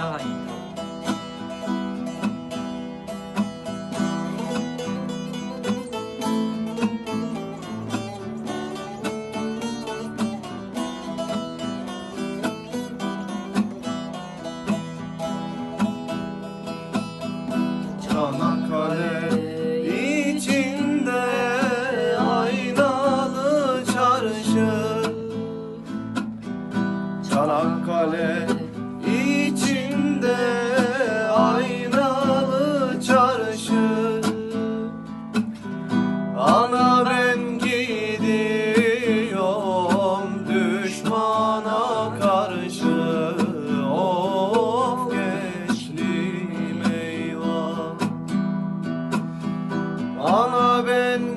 daha. Çanakkale içinde aynalı çarşı Çanakkale içinde love and